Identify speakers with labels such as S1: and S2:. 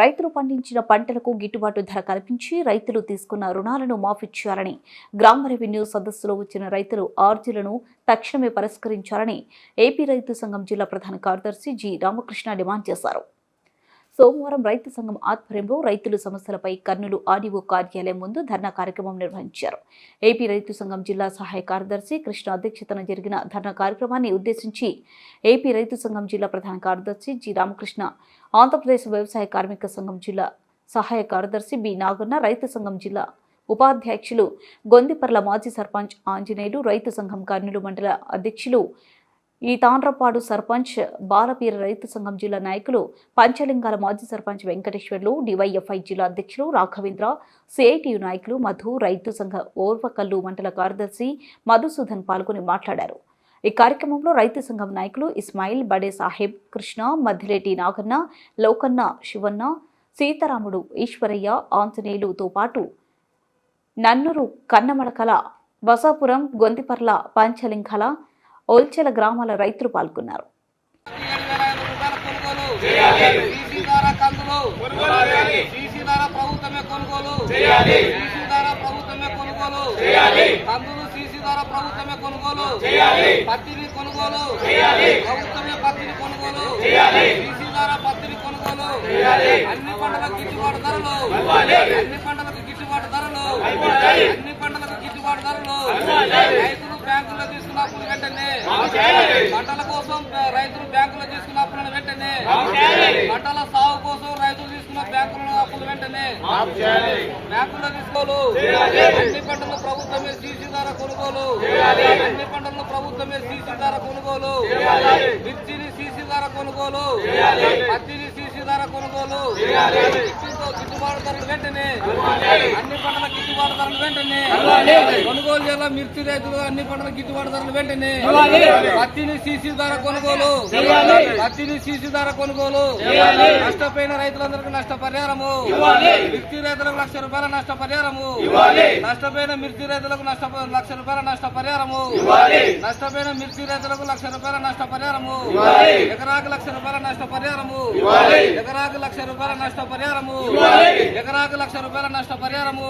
S1: రైతులు పండించిన పంటలకు గిట్టుబాటు ధర కల్పించి రైతులు తీసుకున్న రుణాలను మాఫీ చేయాలని గ్రామ రెవెన్యూ సదస్సులో వచ్చిన రైతులు ఆర్జీలను తక్షణమే పరిష్కరించాలని ఏపీ రైతు సంఘం జిల్లా ప్రధాన కార్యదర్శి జి రామకృష్ణ డిమాండ్ చేశారు. సోమవారం రైతు సంఘం ఆధ్వర్యంలో రైతుల సమస్యలపై కర్నూలు ఆర్డీఓ కార్యాలయం ముందు ధర్నా కార్యక్రమం నిర్వహించారు. ఏపీ రైతు సంఘం జిల్లా సహాయ కార్యదర్శి కృష్ణ అధ్యక్షతన జరిగిన ధర్నా కార్యక్రమాన్ని ఉద్దేశించి ఏపీ రైతు సంఘం జిల్లా ప్రధాన కార్యదర్శి జి రామకృష్ణ ఆంధ్రప్రదేశ్ వ్యవసాయ కార్మిక సంఘం జిల్లా సహాయ కార్యదర్శి బి నాగన్న రైతు సంఘం జిల్లా ఉపాధ్యక్షులు గొందిపర్ల మాజీ సర్పంచ్ ఆంజనేయులు రైతు సంఘం కర్నూలు మండల అధ్యక్షులు ఈ తాండ్రపాడు సర్పంచ్ బాలపీర రైతు సంఘం జిల్లా నాయకులు పంచలింగాల మాజీ సర్పంచ్ వెంకటేశ్వర్లు డివైఎఫ్ఐ జిల్లా అధ్యక్షులు రాఘవేంద్ర సిఐటియు నాయకులు మధు రైతు సంఘ ఓర్వకల్లు మండల కార్యదర్శి మధుసూదన్ పాల్గొని మాట్లాడారు. ఈ కార్యక్రమంలో రైతు సంఘం నాయకులు ఇస్మాయిల్ బడే సాహెబ్ కృష్ణ మధ్యలేటి నాగన్న లోకన్న శివన్న సీతారాముడు ఈశ్వరయ్య ఆంజనేయులుతో పాటు నన్నూరు కన్నమడకల బసాపురం గొంతిపర్ల పంచలింగల ఓల్చెల గ్రామాల రైతులు పాల్గొన్నారు.
S2: సీసీ ద్వారా కందులు సీసీ ద్వారా ప్రభుత్వమే కొనుగోలు సీసీ ద్వారా ప్రభుత్వమే కొనుగోలు కందులు సీసీ ద్వారా ప్రభుత్వమే కొనుగోలు పత్తిని కొనుగోలు ప్రభుత్వమే పత్తిని కొనుగోలు సీసీ ద్వారా పత్తిని కొనుగోలు అన్ని పంటలకు గిట్టుబాటు ధరలు అన్ని పంటలకు గిట్టుబాటు ధరలు అన్ని పంటలకు గిట్టుబాటు ధరలు రైతులు బ్యాంకుల్లో తీసుకున్న అప్పులు వెంటనే పంటల కోసం రైతులు బ్యాంకులో తీసుకున్న అప్పులను వెంటనే పంటల సాగు కోసం రైతులు తీసుకున్న బ్యాంకుల అప్పులు వెంటనే బ్యాంకులో తీసుకోలు. అన్ని పంటలు ప్రభుత్వమే సీసీ ద్వారా కొనుగోలు. అన్ని పంటలను ప్రభుత్వమే సీసీ ద్వారా కొనుగోలు. మిర్చిని సీసీ ద్వారా కొనుగోలు. పత్తిని సీసీ ద్వారా కొనుగోలు. గిట్టుబాటు ధరలు వెంటనే. అన్ని పంటల గిట్టుబాటు ధరలు వెంటనే. కొనుగోలు చేయాల? మిర్చి రైతులు అన్ని పంటల గిట్టుబాటు ధరలు వెంటనే. పత్తిని సీసీ ద్వారా కొనుగోలు. పత్తిని సీసీ ద్వారా కొనుగోలు. నష్టపోయిన రైతులందరికీ నష్టపరిహారము. మిర్చి రైతులకు లక్ష రూపాయల నష్టపరిహారము. నష్టపోయిన మిర్చి రైతులకు నష్ట లక్ష రూపాయల నష్టపరిహారము. నష్టపోయిన మిర్చి రైతులకు లక్ష రూపాయల నష్టపరిహారము. ఎకరాకు లక్ష రూపాయల నష్టపరిహారము. ఎకరాకు లక్ష రూపాయల నష్టపరిహారము. ఎకరాకు లక్ష రూపాయల నష్టపరిహారము.